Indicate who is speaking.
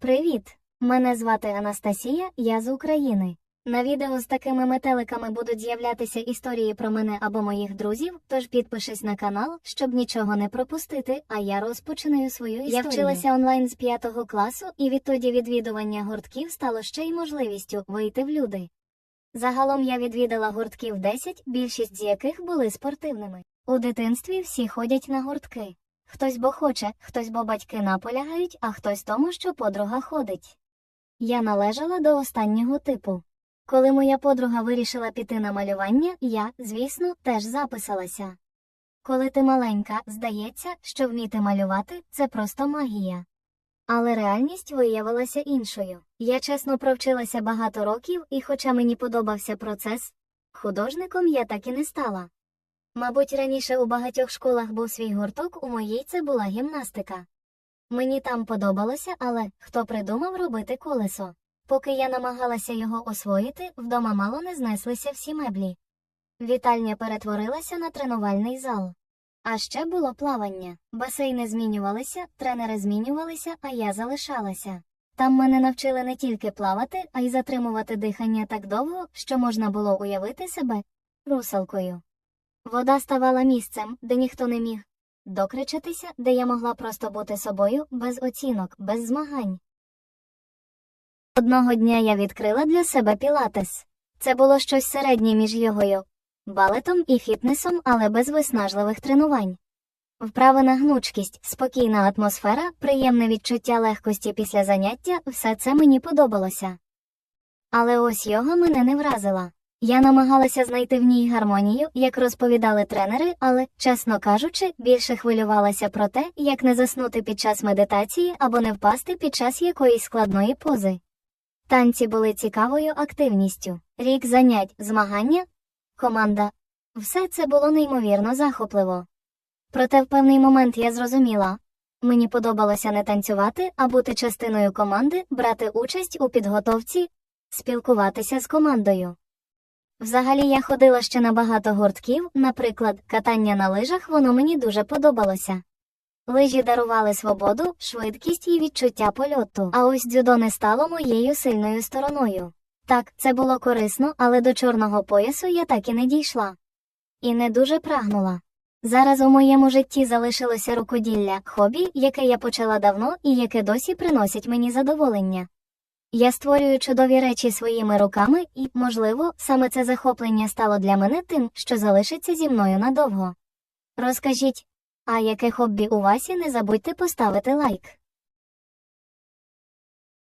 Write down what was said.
Speaker 1: Привіт! Мене звати Анастасія, я з України. На відео з такими метеликами будуть з'являтися історії про мене або моїх друзів, тож підпишись на канал, щоб нічого не пропустити, а я розпочинаю свою історію. Я вчилася онлайн з 5 класу, і відтоді відвідування гуртків стало ще й можливістю вийти в люди. Загалом я відвідала гуртків 10, більшість з яких були спортивними. У дитинстві всі ходять на гуртки. Хтось бо хоче, хтось бо батьки наполягають, а хтось тому, що подруга ходить. Я належала до останнього типу. Коли моя подруга вирішила піти на малювання, я, звісно, теж записалася. Коли ти маленька, здається, що вміти малювати це просто магія. Але реальність виявилася іншою. Я чесно провчилася багато років, і, хоча мені подобався процес, художником я так і не стала. Мабуть, раніше у багатьох школах був свій гурток, у моїй це була гімнастика. Мені там подобалося, але хто придумав робити колесо? Поки я намагалася його освоїти, вдома мало не знеслися всі меблі. Вітальня перетворилася на тренувальний зал. А ще було плавання. Басейни змінювалися, тренери змінювалися, а я залишалася. Там мене навчили не тільки плавати, а й затримувати дихання так довго, що можна було уявити себе русалкою. Вода ставала місцем, де ніхто не міг докричатися, де я могла просто бути собою, без оцінок, без змагань. Одного дня я відкрила для себе пілатес. Це було щось середнє між йогою, балетом і фітнесом, але без виснажливих тренувань. Вправи на гнучкість, спокійна атмосфера, приємне відчуття легкості після заняття все це мені подобалося. Але ось йога мене не вразила. Я намагалася знайти в ній гармонію, як розповідали тренери, але, чесно кажучи, більше хвилювалася про те, як не заснути під час медитації або не впасти під час якоїсь складної пози. Танці були цікавою активністю, рік занять, змагання, команда. Все це було неймовірно захопливо. Проте в певний момент я зрозуміла мені подобалося не танцювати, а бути частиною команди, брати участь у підготовці, спілкуватися з командою. Взагалі я ходила ще на багато гуртків, наприклад, катання на лижах воно мені дуже подобалося. Лижі дарували свободу, швидкість і відчуття польоту, а ось дзюдо не стало моєю сильною стороною. Так, це було корисно, але до чорного поясу я так і не дійшла. І не дуже прагнула. Зараз у моєму житті залишилося рукоділля, хобі, яке я почала давно і яке досі приносить мені задоволення. Я створюю чудові речі своїми руками, і, можливо, саме це захоплення стало для мене тим, що залишиться зі мною надовго. Розкажіть, а яке хобі у вас і не забудьте поставити лайк.